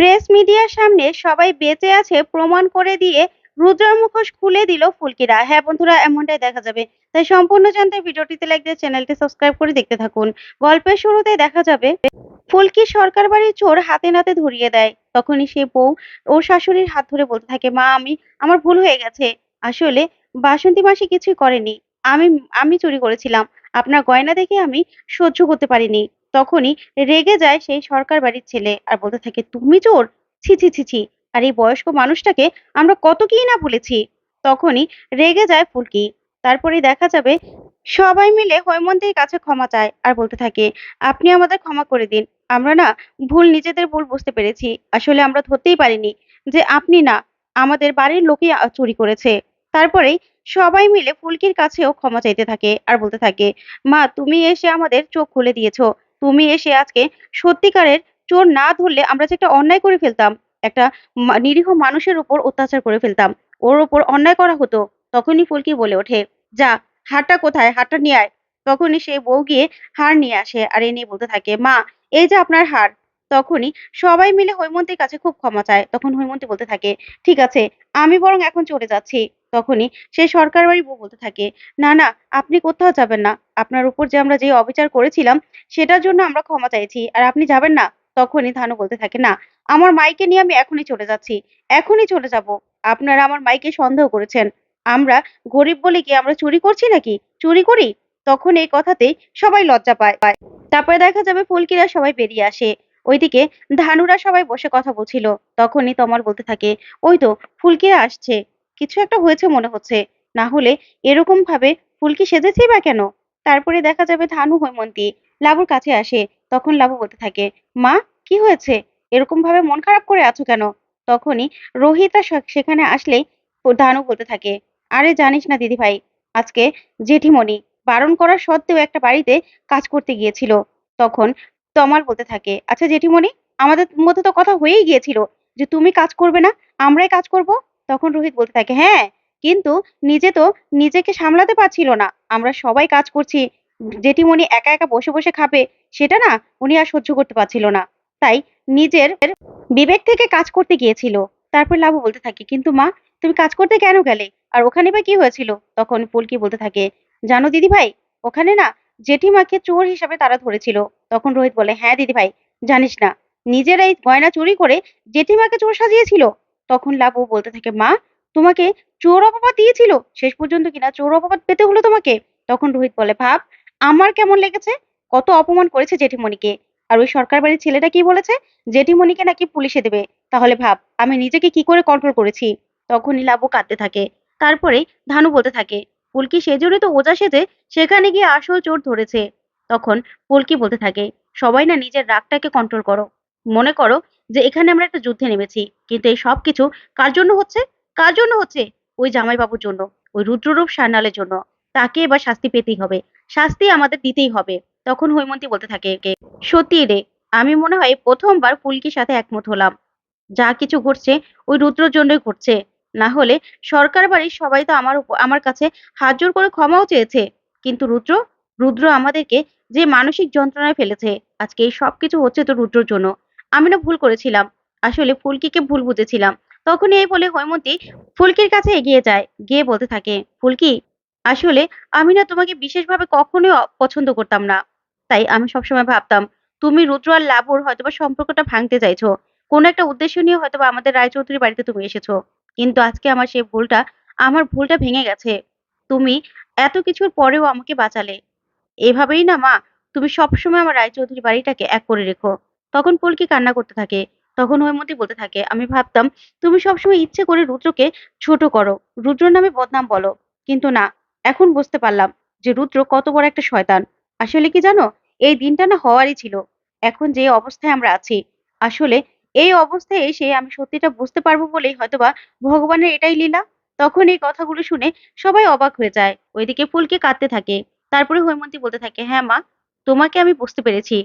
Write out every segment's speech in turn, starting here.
Press মিডিয়ার সামনে সবাই বেঁচে আছে প্রমাণ করে দিয়ে রুদ্রার মুখোশ খুলে দিল ফুলকিরা। হ্যাঁ বন্ধুরা, এমনটাই দেখা যাবে। তাই সম্পূর্ণ জানতে ভিডিওটিতে লাইক দিয়ে চ্যানেলটি সাবস্ক্রাইব করে দেখতে থাকুন। গল্পের শুরুতে দেখা যাবে, ফুলকি সরকার বাড়ির চোর হাতে নাতে ধরিয়ে দেয়। তখনই সে বউ ওর শাশুড়ির হাত ধরে বলতে থাকে, মা, আমি, আমার ভুল হয়ে গেছে। আসলে বাসন্তী মাসি কিছুই করেনি আমি আমি চুরি করেছিলাম। আপনার গয়না দেখে আমি সহ্য করতে পারিনি। তখনই রেগে যায় সেই সরকার বাড়ির ছেলে আর বলতে থাকে, তুমি চোর? ছি ছি ছি ছি। আর এই বয়স্ক মানুষটাকে আমরা কত কি না বলেছি তখনই রেগে যায় ফুলকি। তারপরে দেখা যাবে সবাই মিলে হৈমন্তীর কাছে ক্ষমা চায় আর বলতে থাকে, আপনি আমাদের ক্ষমা করে দিন। আমরা না ভুল নিজেদের ভুল বুঝতে পেরেছি। আসলে আমরা ধরতেই পারিনি যে আপনি না আমাদের বাড়ির লোকই চুরি করেছে। তারপরেই সবাই মিলে ফুলকির কাছেও ক্ষমা চাইতে থাকে আর বলতে থাকে, মা, তুমি এসে আমাদের চোখ খুলে দিয়েছ। তুমি এসে আজকে সত্যিকারের চোর না ধরলে আমরা যে একটা অন্যায় করে ফেলতাম, একটা নিরীহ মানুষের উপর অত্যাচার করে ফেলতাম, ওর ওপর অন্যায় করা হতো, তখনই ফুলকি বলে ওঠে, যা হাটটা কোথায়? হাটটা নিয়ে আয়। তখনই সে বউ গিয়ে হার নিয়ে আসে আর এ নিয়ে বলতে থাকে, মা, এই যে আপনার হার তখনই সবাই মিলে হৈমন্তীর কাছে খুব ক্ষমা চায়। তখন হৈমন্তী বলতে থাকে, ঠিক আছে, আমি বরং এখন চলে যাচ্ছি। তখনই সে সরকার বাড়ি বউ বলতে থাকে, না না, আপনি কোথাও যাবেন না। আপনার উপর যে আমরা যে অবিচার করেছিলাম, সেটার জন্য আমরা ক্ষমা চাইছি, আর আপনি যাবেন না? তখনই ধানু বলতে থাকে, না, আমার মাইকে নিয়ে আমি এখনই চলে যাচ্ছি, এখনই চলে যাব। আপনারা আমার মাইকে সন্দেহ করেছেন। আমরা গরিব বলে কি আমরা চুরি করছি নাকি? চুরি করি? তখন এই কথাতেই সবাই লজ্জা পায়। তারপরে দেখা যাবে ফুলকিরা সবাই বেরিয়ে আসে। ওইদিকে ধানুরা সবাই বসে কথা বলছিল। তখনই তমাল বলতে থাকে ওই তো ফুলকিরা আসছে। কিছু একটা হয়েছে মনে হচ্ছে। না হলে এরকম ভাবে ফুলকি সেজেছেই বা কেন? তারপরে দেখা যাবে ধানু হৈমন্তী লাবুর কাছে আসে। তখন লাবু বলতে থাকে, মা, কি হয়েছে? এরকম ভাবে মন খারাপ করে আছো কেন? তখনই রোহিতা সেখানে আসলেই ও- ধানু বলতে থাকে, আরে জানিস না দিদি ভাই আজকে জেঠিমণি বারণ করা সত্ত্বেও একটা বাড়িতে কাজ করতে গিয়েছিল। তখন তমাল বলতে থাকে আচ্ছা জেঠিমণি, আমাদের মধ্যে তো কথা হয়েই গিয়েছিল যে তুমি কাজ করবে না, আমরাই কাজ করব। তখন রোহিত বলতে থাকে হ্যাঁ কিন্তু নিজে তো নিজেকে সামলাতে পারছিল না, আমরা সবাই কাজ করছি, জেঠিমণি একা একা বসে বসে খাবে, সেটা না উনি আর সহ্য করতে পারছিল না। তাই নিজের বিবেক থেকে কাজ করতে গিয়েছিল। তারপর লাবু বলতে থাকে, কিন্তু মা, তুমি কাজ করতে কেন গেলে? আর ওখানে বা কি হয়েছিল? তখন পুলকি বলতে থাকে, জানো দিদি ভাই ওখানে না জেঠিমাকে চোর হিসাবে তারা ধরেছিল। তখন রোহিত বলে হ্যাঁ দিদি ভাই, জানিস না নিজেরাই গয়না চুরি করে জেঠিমাকে চোর সাজিয়েছিল? তখন লাবু বলতে থাকে, মা, তোমাকে চোর অপবাদ দিয়েছিল? শেষ পর্যন্ত কিনা চোর অপবাদ পেতে হলো তোমাকে? তখন রোহিত বলে, ভাব, আমার কেমন লেগেছে? কত অপমান করেছে জেঠিমণিকে। আর ওই সরকার বাড়ির ছেলেটা কি বলেছে? জেঠিমণিকে নাকি পুলিশে দেবে। তাহলে ভাব, আমি নিজেকে কি করে কন্ট্রোল করেছি? তখনই লাবু কাঁদতে থাকে। তারপরে ধানু বলতে থাকে পুলকি সেজন্য তো ওজা সেজে, সেখানে গিয়ে আসল চোর ধরেছে। তখন পুলকি বলতে থাকে, সবাই না নিজের রাগটাকে কন্ট্রোল করো। মনে করো যে এখানে আমরা একটা যুদ্ধে নেমেছি, কিন্তু এই সব কিছু কার জন্য হচ্ছে? কার জন্য হচ্ছে? ওই জামাইবাবুর জন্য, ওই রুদ্ররূপ সান্যালের জন্য। তাকে এবার শাস্তি পেতেই হবে। শাস্তি আমাদের দিতেই হবে। তখন হৈমন্তী বলতে থাকে কে সত্যি রে, আমি মনে হয় প্রথমবার পুলকির সাথে একমত হলাম। যা কিছু ঘটছে, ওই রুদ্রর জন্যই ঘটছে। না হলে সরকার বাড়ির সবাই তো আমার আমার কাছে হাত জোর করে ক্ষমাও চেয়েছে। কিন্তু রুদ্র রুদ্র আমাদেরকে যে মানসিক যন্ত্রণায় ফেলেছে। আজকে এই সবকিছু হচ্ছে তো রুদ্রর জন্য। আমি না ভুল করেছিলাম। আসলে ফুলকিকে ভুল বুঝেছিলাম। তখনই এই বলে হৈমন্তী ফুলকির কাছে এগিয়ে যায়, গিয়ে বলতে থাকে, ফুলকি, আসলে আমি না তোমাকে বিশেষভাবে কখনোই পছন্দ করতাম না। তাই আমি সবসময় ভাবতাম, তুমি রুদ্র আর লাবুর হয়তোবা সম্পর্কটা ভাঙতে চাইছো। কোনো একটা উদ্দেশ্য নিয়ে হয়তোবা আমাদের রায়চৌধুরী বাড়িতে তুমি এসেছ। কিন্তু আজকে আমার সেই ভুলটা, আমার ভুলটা ভেঙে গেছে। তুমি এত কিছুর পরেও আমাকে বাঁচালে। এভাবেই না, মা? তুমি সবসময় আমার রায়চৌধুরী বাড়িটাকে এক করে রেখো। তখন পুলকি কান্না করতে থাকে। তখন হৈমন্তী বলতে থাকে, আমি ভাবতাম তুমি সবসময় ইচ্ছে করে রুদ্রকে ছোট করো। রুদ্র নামে বদনাম বলো। কিন্তু না, এখন বুঝতে পারলাম যে রুদ্র কত বড় একটা শয়তান। আসলে কি জানো? এই দিনটা না হওয়ারই ছিল। এখন যে অবস্থায় আমরা আছি, আসলে এই অবস্থায় এসে আমি সত্যিটা বুঝতে পারব বলেই হয়তোবা ভগবানের এটাই লীলা? তখন এই কথাগুলো শুনে সবাই অবাক হয়ে যায়। ওইদিকে ফুলকে কাঁদতে থাকে। তারপরে হৈমন্তী বলতে থাকে হ্যাঁ মা, তোমাকে আমি বুঝতে পেরেছি।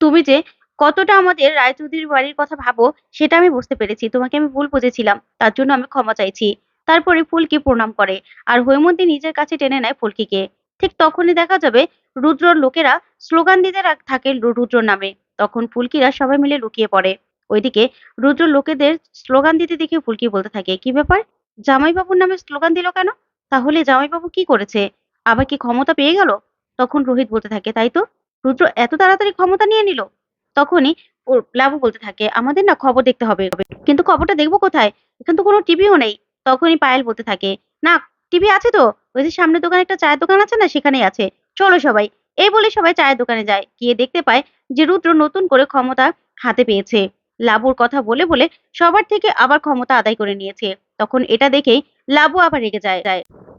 তুমি যে কতটা আমাদের রায়চৌধুরীর বাড়ির কথা ভাবো, সেটা আমি বুঝতে পেরেছি। তোমাকে আমি ভুল বুঝেছিলাম, তার জন্য আমি ক্ষমা চাইছি। তারপরে ফুলকি প্রণাম করে, আর হৈমন্তী নিজের কাছে টেনে নেয় ফুলকিকে। ঠিক তখনই দেখা যাবে, রুদ্রর লোকেরা স্লোগান দিতে থাকে রু- রুদ্রর নামে। তখন ফুলকিরা সবাই মিলে লুকিয়ে পড়ে। ওইদিকে রুদ্র লোকেদের স্লোগান দিতে দেখে ফুলকি বলতে থাকে, কি ব্যাপার? জামাইবাবুর নামে স্লোগান দিল কেন? তাহলে জামাইবাবু কি করেছে? আবার কি ক্ষমতা পেয়ে গেল? তখন রোহিত বলতে থাকে, তাই তো? রুদ্র এত তাড়াতাড়ি ক্ষমতা নিয়ে নিল? তখনই ওর লাবু বলতে থাকে, আমাদের না খবর দেখতে হবে। কিন্তু খবরটা দেখব কোথায়? এখানে তো কোনো টিভিও নেই। তখনই পায়েল বলতে থাকে, না টিভি আছে তো? ওই যে সামনের দোকানে একটা চায়ের দোকান আছে না, সেখানেই আছে। চলো সবাই। এই বলে সবাই চায়ের দোকানে যায়। গিয়ে দেখতে পায় যে রুদ্র নতুন করে ক্ষমতা হাতে পেয়েছে। লাবুর কথা বলে বলে সবার থেকে আবার ক্ষমতা আদায় করে নিয়েছে। তখন এটা দেখেই লাবু আবার রেগে যায়।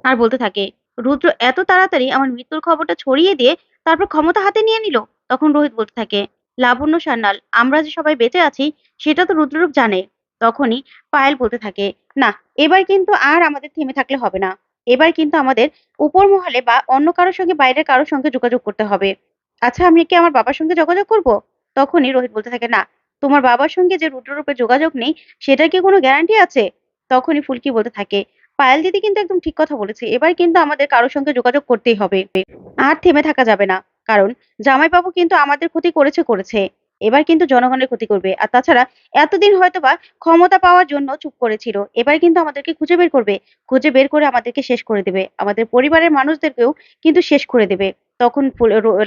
আর বলতে থাকে রুদ্র এত তাড়াতাড়ি আমার মৃত্যুর খবরটা ছড়িয়ে দিয়ে তারপর ক্ষমতা হাতে নিয়ে নিল। তখন রোহিত বলতে থাকে, লাবণ্য সান্যাল, আমরা যে সবাই বেঁচে আছি, সেটা তো রুদ্ররূপ জানে। তখনই পায়েল বলতে থাকে, না, এবার কিন্তু আর আমাদের থেমে থাকলে হবে না। এবার কিন্তু আমাদের উপর মহলে বা অন্য কারোর সঙ্গে, বাইরের কারোর সঙ্গে যোগাযোগ করতে হবে। আচ্ছা আমি কি আমার বাবার সঙ্গে যোগাযোগ করব? তখনই রোহিত বলতে থাকে, না, তোমার বাবার সঙ্গে যে রুদ্ররূপে যোগাযোগ নেই, সেটার কি কোনো গ্যারান্টি আছে? তখনই ফুলকি বলতে থাকে পায়েল দিদি কিন্তু একদম ঠিক কথা বলেছে। এবার কিন্তু আমাদের কারোর সঙ্গে যোগাযোগ করতেই হবে। আর থেমে থাকা যাবে না। কারণ জামাইবাবু কিন্তু আমাদের ক্ষতি করেছে করেছে। এবার কিন্তু জনগণের ক্ষতি করবে। আর তাছাড়া এতদিন হয়তোবা ক্ষমতা পাওয়ার জন্য চুপ করেছিল। এবার কিন্তু আমাদেরকে খুঁজে বের করবে। খুঁজে বের করে আমাদেরকে শেষ করে দেবে। আমাদের পরিবারের মানুষদেরকেও কিন্তু শেষ করে দেবে। তখন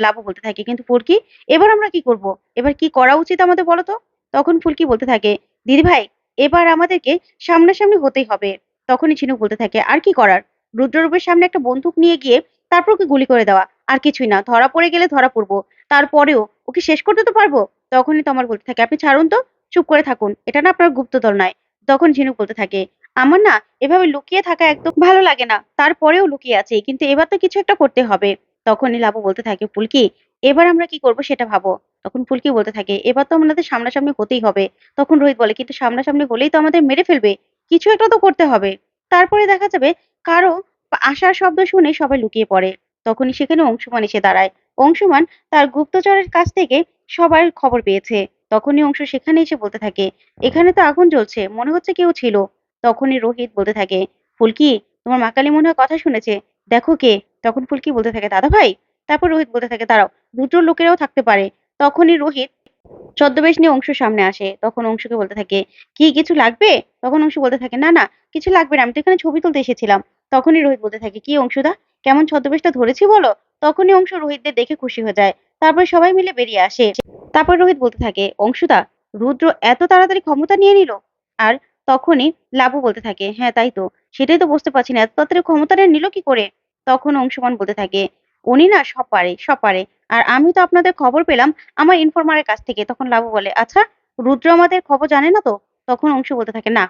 লাবু বলতে থাকে, কিন্তু ফুলকি, এবার আমরা কি করব? এবার কি করা উচিত আমাদের বলো তো? তখন ফুলকি বলতে থাকে দিদি ভাই এবার আমাদেরকে সামনাসামনি হতেই হবে। তখনই ঝিনুক বলতে থাকে, আর কি করার? রুদ্ররূপের সামনে একটা বন্দুক নিয়ে গিয়ে তারপর ওকে গুলি করে দেওয়া, আর কিছুই না। ধরা পড়ে গেলে ধরা পড়ব। তারপরেও ওকে শেষ করতে তো পারব? তখনই তোমার বলতে থাকে, আপনি ছাড়ুন তো, চুপ করে থাকুন। এটা না আপনার গুপ্তদল নয়। তখন ঝিনুক বলতে থাকে, আমার না এভাবে লুকিয়ে থাকা একদম ভালো লাগে না। তারপরেও লুকিয়ে আছে, কিন্তু এবার তো কিছু একটা করতে হবে। তখনই লাবু বলতে থাকে, পুলকি, এবার আমরা কি করব সেটা ভাবো। তখন পুলকি বলতে থাকে, এবার তো আমাদের সামনাসামনি হতেই হবে। তখন রোহিত বলে, কিন্তু সামনাসামনি হলেই তো আমাদের মেরে ফেলবে। কিছু একটা তো করতে হবে। তারপরে দেখা যাবে কারও আসার শব্দ শুনে সবাই লুকিয়ে পড়ে। তখনই সেখানে অংশুমান এসে দাঁড়ায়। অংশুমান তার গুপ্তচরের কাছ থেকে সবার খবর পেয়েছে। তখনই অংশ সেখানে এসে বলতে থাকে, এখানে তো আগুন জ্বলছে, মনে হচ্ছে কেউ ছিল। তখনই রোহিত বলতে থাকে, ফুলকি, তোমার মাকালি মনে হয় কথা শুনেছে। দেখো কে? তখন ফুলকি বলতে থাকে দাদা ভাই তারপর রোহিত বলতে থাকে, দাঁড়াও, দুটো লোকেরাও থাকতে পারে। তখনই রোহিত ছদ্মবেশ নিয়ে অংশ সামনে আসে। তখন অংশকে বলতে থাকে, কি, কিছু লাগবে? তখন অংশ বলতে থাকে, না না, কিছু লাগবে না, আমি তো এখানে ছবি তুলতে এসেছিলাম। তখনই রোহিত বলতে থাকে, কি অংশুদা, কেমন ছদ্মবেশটা ধরেছি বলো? তখনই অংশ রোহিতদের দেখে খুশি হয়ে যায়। তারপর সবাই মিলে বেরিয়ে আসে। তারপর রোহিত বলতে থাকে, অংশুদা, রুদ্র এত তাড়াতাড়ি ক্ষমতা নিয়ে নিল? আর তখনই লাবু বলতে থাকে হ্যাঁ তাই তো, সেটাই তো বুঝতে পারছি না, এত তাড়াতাড়ি ক্ষমতাটা নিল কি করে? তখন অংশুমান বলতে থাকে, উনি না সব পারে সব পারে। আর আমি তো আপনাদের খবর পেলাম, আমার ইনফরমারের কাছ থেকে। তখন লাবু বলে আচ্ছা রুদ্র আমাদের খবর জানে না তো? তখন অংশু বলতে থাকে, না,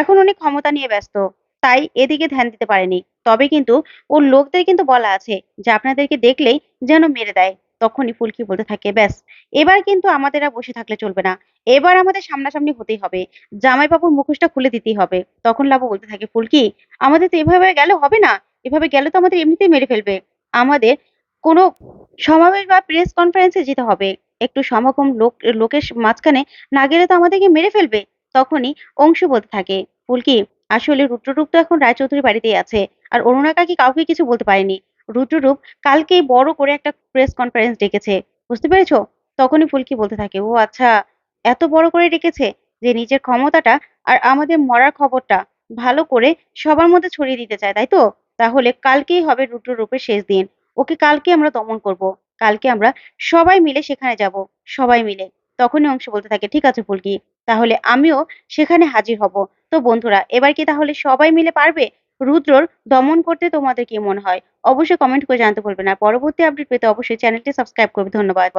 এখন উনি ক্ষমতা নিয়ে ব্যস্ত, তাই এদিকে ধ্যান দিতে পারেনি। তবে কিন্তু ওর লোকদের কিন্তু বলা আছে যে, আপনাদেরকে দেখলেই যেন মেরে দেয়। তখনই ফুলকি বলতে থাকে, ব্যাস, এবার কিন্তু আমাদের আর বসে থাকলে চলবে না। এবার আমাদের সামনাসামনি হতেই হবে। জামাইবাবুর মুখোশটা খুলে দিতেই হবে। তখন লাবু বলতে থাকে, ফুলকি, আমাদের তো এভাবে গেলে হবে না। এভাবে গেলে তো আমাদের এমনিতেই মেরে ফেলবে। আমাদের কোনো সমাবেশ বা প্রেস কনফারেন্সে যেতে হবে। একটু সমাগম লোক, লোকের মাঝখানে না গেলে তো আমাদেরকে মেরে ফেলবে। তখনই অংশু বলতে থাকে। ফুলকি, আসলে রুদ্ররূপ তো এখন রায়চৌধুরী বাড়িতেই আছে। আর অরুণা কাকি কাউকে কিছু বলতে পারেনি? রুদ্ররূপ কালকেই বড় করে একটা প্রেস কনফারেন্স ডেকেছে। বুঝতে পেরেছ? তখনই ফুলকি বলতে থাকে, ও আচ্ছা এত বড় করে ডেকেছে যে নিজের ক্ষমতাটা আর আমাদের মরার খবরটা ভালো করে সবার মধ্যে ছড়িয়ে দিতে চায়, তাই তো? তাহলে কালকেই হবে রুদ্ররূপের শেষ দিন। ওকে কালকে আমরা দমন করব। কালকে আমরা সবাই মিলে সেখানে যাব, সবাই মিলে। তখনই অংশ বলতে থাকে, ঠিক আছে ফুলকি, তাহলে আমিও সেখানে হাজির হব। তো বন্ধুরা, এবার কি তাহলে সবাই মিলে পারবে? রুদ্রর দমন করতে তোমাদের কি মনে হয়? অবশ্যই কমেন্ট করে জানতে ভুলবে না। পরবর্তী আপডেট পেতে অবশ্যই চ্যানেলটি সাবস্ক্রাইব করবে। ধন্যবাদ।